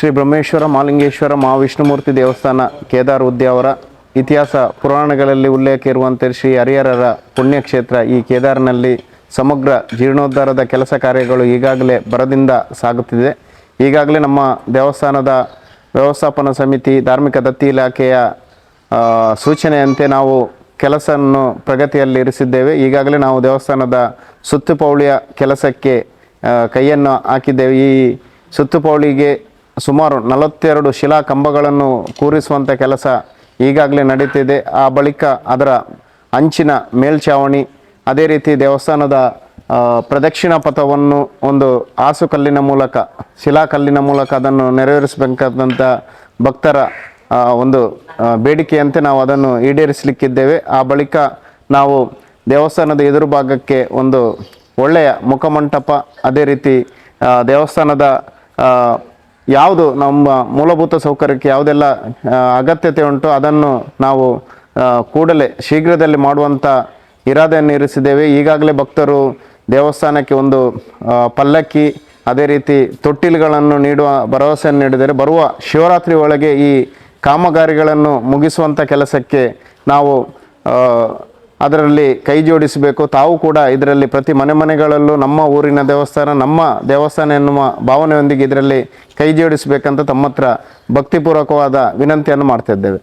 ಶ್ರೀ ಬ್ರಹ್ಮೇಶ್ವರ, ಮಾಲಿಂಗೇಶ್ವರ, ಮಹಾವಿಷ್ಣುಮೂರ್ತಿ ದೇವಸ್ಥಾನ, ಕೇದಾರ್ ಉದ್ಯಾವರ ಇತಿಹಾಸ ಪುರಾಣಗಳಲ್ಲಿ ಉಲ್ಲೇಖ ಇರುವಂತೆ ಶ್ರೀ ಹರಿಹರರ ಪುಣ್ಯಕ್ಷೇತ್ರ ಈ ಕೇದಾರ್ನಲ್ಲಿ ಸಮಗ್ರ ಜೀರ್ಣೋದ್ಧಾರದ ಕೆಲಸ ಕಾರ್ಯಗಳು ಈಗಾಗಲೇ ಬರದಿಂದ ಸಾಗುತ್ತಿದೆ. ಈಗಾಗಲೇ ನಮ್ಮ ದೇವಸ್ಥಾನದ ವ್ಯವಸ್ಥಾಪನಾ ಸಮಿತಿ, ಧಾರ್ಮಿಕ ದತ್ತಿ ಇಲಾಖೆಯ ಸೂಚನೆಯಂತೆ ನಾವು ಕೆಲಸವನ್ನು ಪ್ರಗತಿಯಲ್ಲಿ ಇರಿಸಿದ್ದೇವೆ. ಈಗಾಗಲೇ ನಾವು ದೇವಸ್ಥಾನದ ಸುತ್ತುಪೌಳಿಯ ಕೆಲಸಕ್ಕೆ ಕೈಯನ್ನು ಹಾಕಿದ್ದೇವೆ. ಈ ಸುತ್ತುಪೌಳಿಗೆ ಸುಮಾರು ನಲವತ್ತೆರಡು ಶಿಲಾ ಕಂಬಗಳನ್ನು ಕೂರಿಸುವಂಥ ಕೆಲಸ ಈಗಾಗಲೇ ನಡೀತಿದೆ. ಆ ಬಳಿಕ ಅದರ ಅಂಚಿನ ಮೇಲ್ಛಾವಣಿ, ಅದೇ ರೀತಿ ದೇವಸ್ಥಾನದ ಪ್ರದಕ್ಷಿಣ ಪಥವನ್ನು ಒಂದು ಆಸುಕಲ್ಲಿನ ಮೂಲಕ, ಶಿಲಾಕಲ್ಲಿನ ಮೂಲಕ ಅದನ್ನು ನೆರವೇರಿಸಬೇಕಾದಂಥ ಭಕ್ತರ ಒಂದು ಬೇಡಿಕೆಯಂತೆ ನಾವು ಅದನ್ನು ಈಡೇರಿಸಲಿಕ್ಕಿದ್ದೇವೆ. ಆ ಬಳಿಕ ನಾವು ದೇವಸ್ಥಾನದ ಎದುರು ಭಾಗಕ್ಕೆ ಒಂದು ಒಳ್ಳೆಯ ಮುಖಮಂಟಪ, ಅದೇ ರೀತಿ ದೇವಸ್ಥಾನದ ಯಾವುದು ನಮ್ಮ ಮೂಲಭೂತ ಸೌಕರ್ಯಕ್ಕೆ ಯಾವುದೆಲ್ಲ ಅಗತ್ಯತೆ ಉಂಟು ಅದನ್ನು ನಾವು ಕೂಡಲೇ ಶೀಘ್ರದಲ್ಲಿ ಮಾಡುವಂಥ ಇರಾದೆಯನ್ನು ಇರಿಸಿದ್ದೇವೆ. ಈಗಾಗಲೇ ಭಕ್ತರು ದೇವಸ್ಥಾನಕ್ಕೆ ಒಂದು ಪಲ್ಲಕ್ಕಿ, ಅದೇ ರೀತಿ ತೊಟ್ಟಿಲುಗಳನ್ನು ನೀಡುವ ಭರವಸೆಯನ್ನು ನೀಡಿದರೆ ಬರುವ ಶಿವರಾತ್ರಿ ಒಳಗೆ ಈ ಕಾಮಗಾರಿಗಳನ್ನು ಮುಗಿಸುವಂಥ ಕೆಲಸಕ್ಕೆ ನಾವು ಅದರಲ್ಲಿ ಕೈ ಜೋಡಿಸಬೇಕು. ತಾವು ಕೂಡ ಇದರಲ್ಲಿ ಪ್ರತಿ ಮನೆ ಮನೆಗಳಲ್ಲೂ ನಮ್ಮ ಊರಿನ ದೇವಸ್ಥಾನ, ನಮ್ಮ ದೇವಸ್ಥಾನ ಎನ್ನುವ ಭಾವನೆಯೊಂದಿಗೆ ಇದರಲ್ಲಿ ಕೈ ಜೋಡಿಸಬೇಕಂತ ತಮ್ಮ ಹತ್ರ ಭಕ್ತಿಪೂರ್ವಕವಾದ ವಿನಂತಿಯನ್ನು ಮಾಡ್ತಾ ಇದ್ದೇವೆ.